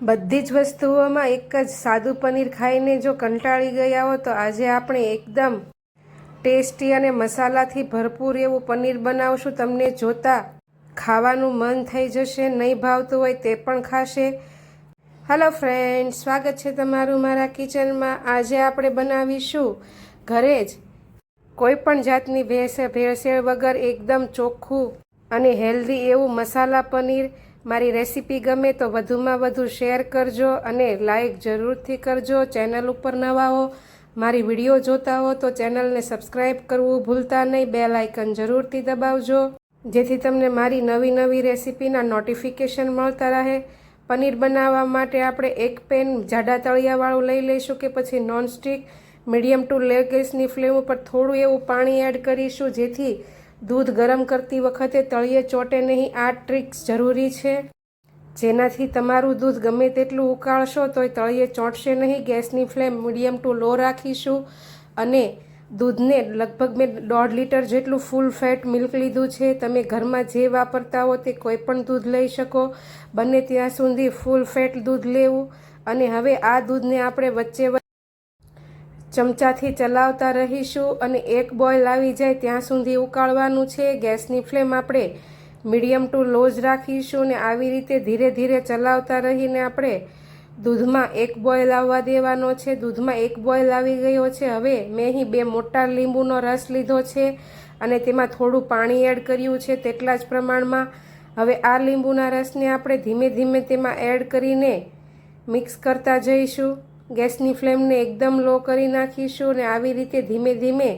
બધી જ વસ્તુઓમાં એક જ સાદું પનીર ખાઈને જો કંટાળી ગયા હો તો આજે આપણે એકદમ ટેસ્ટી અને મસાલાથી ભરપૂર એવું પનીર બનાવશું. તમને જોતા ખાવાનું મન થઈ જશે, નહીં ભાવતું હોય તે પણ ખાશે. હલો ફ્રેન્ડ સ્વાગત છે તમારું મારા કિચનમાં. આજે આપણે બનાવીશું ઘરે જ કોઈ પણ જાતની ભેળસેળ ભેળસેળ વગર એકદમ ચોખ્ખું અને હેલ્ધી એવું મસાલા પનીર. મારી રેસીપી ગમે તો વધુમાં વધુ શેર કરજો અને લાઈક જરૂરથી કરજો. ચેનલ ઉપર નવા હો, મારી વીડિયો જોતા હો તો ચેનલને સબસ્ક્રાઈબ કરવું ભૂલતા નહીં. બે લાઇકન જરૂરથી દબાવજો. જેથી તમને મારી નવી નવી રેસીપીના નોટિફિકેશન મળતા રહે. પનીર બનાવવા માટે આપણે એક પેન જાડા તળિયાવાળું લઈ લઈશું કે પછી નોનસ્ટિક મીડિયમ ટુ લે ગેસની ફ્લેમ ઉપર થોડું એવું પાણી એડ કરીશું જેથી દૂધ ગરમ કરતી વખતે તળિયે ચોટે નહીં, આ ટ્રિક્સ જરૂરી છે. જેનાથી તમારું દૂધ ગમે તેટલું ઉકાળશો તોય તળિયે ચોંટશે નહીં. ગેસની ફ્લેમ મીડિયમ ટુ લો રાખીશું અને દૂધને લગભગ મેં દોઢ લીટર જેટલું ફૂલ ફેટ મિલ્ક લીધું છે. તમે ઘરમાં જે વાપરતા હો તે કોઈ પણ દૂધ લઈ શકો. બને ત્યાં સુધી ફૂલ ફેટ દૂધ લેવું. અને હવે આ દૂધને આપણે વચ્ચે ચમચાથી ચલાવતા રહીશું અને એક બોઇલ આવી જાય ત્યાં સુધી ઉકાળવાનું છે. ગેસની ફ્લેમ આપણે મીડિયમ ટુ લો જ રાખીશું ને આવી રીતે ધીરે ધીરે ચલાવતા રહીને આપણે દૂધમાં એક બોઇલ આવવા દેવાનો છે. દૂધમાં એક બોઇલ આવી ગયો છે. હવે મેં અહીં બે મોટા લીંબુનો રસ લીધો છે અને તેમાં થોડું પાણી એડ કર્યું છે તેટલા જ પ્રમાણમાં. હવે આ લીંબુના રસને આપણે ધીમે ધીમે તેમાં એડ કરીને મિક્સ કરતા જઈશું. ગેસની ફ્લેમને એકદમ લો કરી નાખીશું અને આવી રીતે ધીમે ધીમે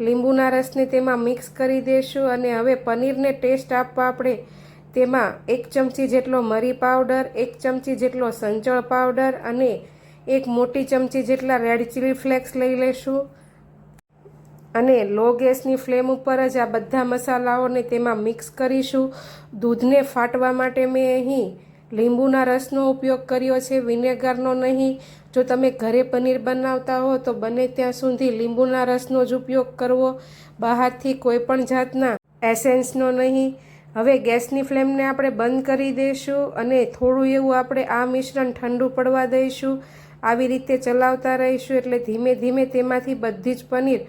લીંબુના રસને તેમાં મિક્સ કરી દઈશું અને હવે પનીરને ટેસ્ટ આપવા આપણે તેમાં એક ચમચી જેટલો મરી પાવડર, એક ચમચી જેટલો સંચળ પાવડર અને એક મોટી ચમચી જેટલા રેડ ચીલી ફ્લેક્સ લઈ લેશું. અને લો ગેસની ફ્લેમ ઉપર જ આ બધા મસાલાઓને તેમાં મિક્સ કરીશું. દૂધને ફાટવા માટે મેં અહીં લીંબુના રસનો ઉપયોગ કર્યો છે, વિનેગરનો નહીં. જો તમે ઘરે પનીર બનાવતા હો, તો બને ત્યાં સુધી લીંબુના રસનો જ ઉપયોગ કરવો. બહારથી કોઈ પણ જાતના એસેન્સનો નહીં. હવે ગેસની ફ્લેમને આપણે બંધ કરી દઈશું અને થોડું એવું આપણે આ મિશ્રણ ઠંડુ પડવા દઈશું. આવી રીતે ચલાવતા રહીશું એટલે ધીમે ધીમે તેમાંથી બધી જ પનીર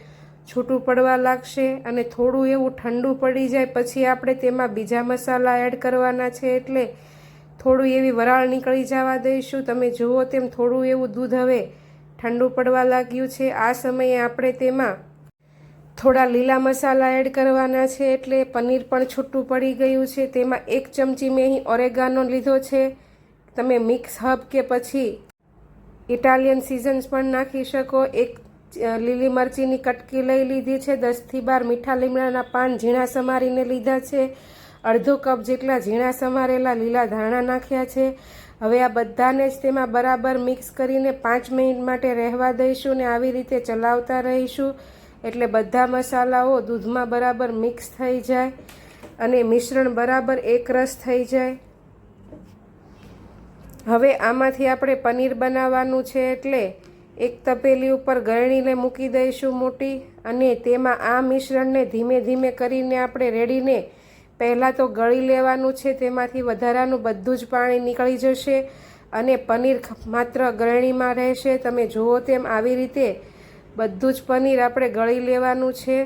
છૂટું પડવા લાગશે અને થોડું એવું ઠંડુ પડી જાય. પછી આપણે તેમાં બીજા મસાલા એડ કરવાના છે એટલે થોડું એવી વરાળ નીકળી જવા દઈશું. તમે જુઓ તેમ થોડું એવું દૂધ હવે ઠંડુ પડવા લાગ્યું છે. આ સમયે આપણે તેમાં થોડા લીલા મસાલા એડ કરવાના છે. એટલે પનીર પણ છૂટું પડી ગયું છે. તેમાં એક ચમચી મેં અહીં ઓરેગાનો લીધો છે. તમે મિક્સ હબ કે પછી ઇટાલિયન સિઝન્સ પણ નાખી શકો. એક લીલી મરચીની કટકી લઈ લીધી છે. દસથી બાર મીઠા લીમડાના પાન ઝીણા સમારીને લીધા છે. અડધો કપ જેટલા ઝીણા સમારેલા લીલા ધાણા નાખ્યા છે. હવે આ બધાને જ તેમાં બરાબર મિક્સ કરીને પાંચ મિનિટ માટે રહેવા દઈશું ને આવી રીતે ચલાવતા રહીશું. એટલે બધા મસાલાઓ દૂધમાં બરાબર મિક્સ થઈ જાય અને મિશ્રણ બરાબર એકરસ થઈ જાય. હવે આમાંથી આપણે પનીર બનાવવાનું છે એટલે એક તપેલી ઉપર ગળણીને મૂકી દઈશું મોટી અને તેમાં આ મિશ્રણને ધીમે ધીમે કરીને આપણે રેડીને પહેલાં તો ગળી લેવાનું છે, તેમાંથી વધારાનું બધું જ પાણી નીકળી જશે અને પનીર માત્ર ગળણીમાં રહેશે. તમે જુઓ તેમ આવી રીતે બધું જ પનીર આપણે ગળી લેવાનું છે.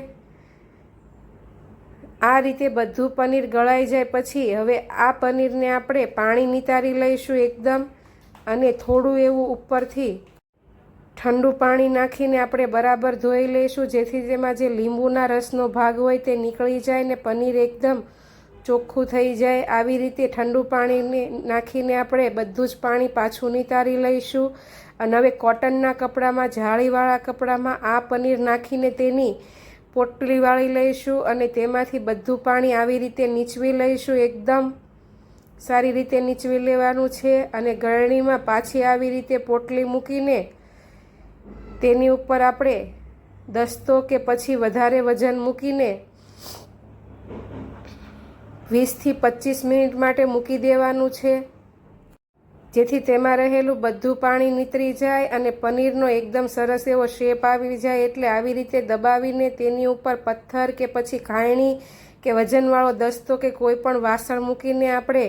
આ રીતે બધું પનીર ગળાઈ જાય પછી હવે આ પનીરને આપણે પાણી નિતારી લઈશું એકદમ અને થોડું એવું ઉપરથી ઠંડુ પાણી નાખીને આપણે બરાબર ધોઈ લઈશું, જેથી તેમાં જે લીંબુના રસનો ભાગ હોય તે નીકળી જાય ને પનીર એકદમ ચોખ્ખું થઈ જાય આવી રીતે ઠંડુ પાણીને નાખીને આપણે બધું જ પાણી પાછું નિતારી લઈશું. અને હવે કોટનના કપડામાં, જાળીવાળા કપડામાં આ પનીર નાખીને તેની પોટલી વાળી લઈશું અને તેમાંથી બધું પાણી આવી રીતે નીચવી લઈશું. એકદમ સારી રીતે નીચવી લેવાનું છે અને ગળણીમાં પાછી આવી રીતે પોટલી મૂકીને તેની ઉપર આપણે દસ્તો કે પછી વધારે વજન મૂકીને વીસથી પચીસ મિનિટ માટે મૂકી દેવાનું છે. જેથી તેમાં રહેલું બધું પાણી નીતરી જાય અને પનીરનો એકદમ સરસ એવો શેપ આવી જાય એટલે આવી રીતે દબાવીને તેની ઉપર પથ્થર કે પછી ખાયણી કે વજનવાળો દસ્તો કે કોઈ પણ વાસણ મૂકીને આપણે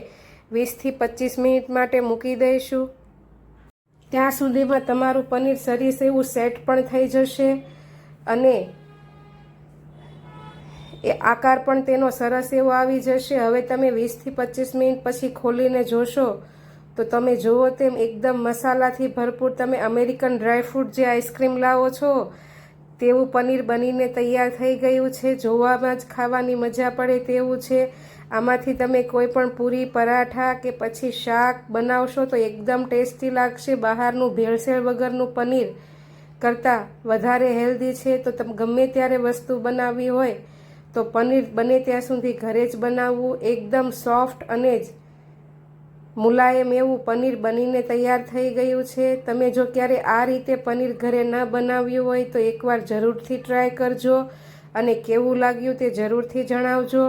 વીસથી પચીસ મિનિટ માટે મૂકી દઈશું. ત્યાં સુધીમાં તમારું પનીર સરસ એવું સેટ પણ થઈ જશે અને એ આકાર પણ તેનો સરસ એવો આવી જશે. હવે તમે વીસથી પચીસ મિનિટ પછી ખોલીને જોશો, તો તમે જુઓ તેમ એકદમ મસાલાથી ભરપૂર તમે અમેરિકન ડ્રાયફ્રૂટ જે આઈસ્ક્રીમ લાવો છો, તેવું પનીર બનીને તૈયાર થઈ ગયું છે. જોવામાં જ ખાવાની મજા પડે તેવું છે. આમાંથી તમે કોઈ પણ પૂરી, પરાઠા કે પછી શાક બનાવશો તો એકદમ ટેસ્ટી લાગશે. બહારનું ભેળસેળ વગરનું પનીર કરતાં વધારે હેલ્ધી છે. તો તમે ગમે ત્યારે વસ્તુ બનાવવી હોય તો પનીર બને ત્યાં સુધી ઘરે જ બનાવવું, એકદમ સોફ્ટ અને જ મુલાયમ એવું પનીર બનીને તૈયાર થઈ ગયું છે. તમે જો ક્યારે આ રીતે પનીર ઘરે ન બનાવ્યું હોય તો એકવાર જરૂરથી ટ્રાય કરજો અને કેવું લાગ્યું તે જરૂરથી જણાવજો.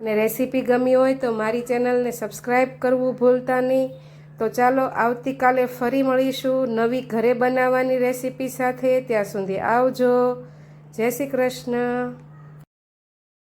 અને રેસીપી ગમી હોય તો મારી ચેનલને સબસ્ક્રાઈબ કરવું ભૂલતા નહીં. તો ચાલો આવતીકાલે ફરી મળીશું નવી ઘરે બનાવવાની રેસીપી સાથે. ત્યાં સુધી આવજો. જય શ્રી કૃષ્ણ.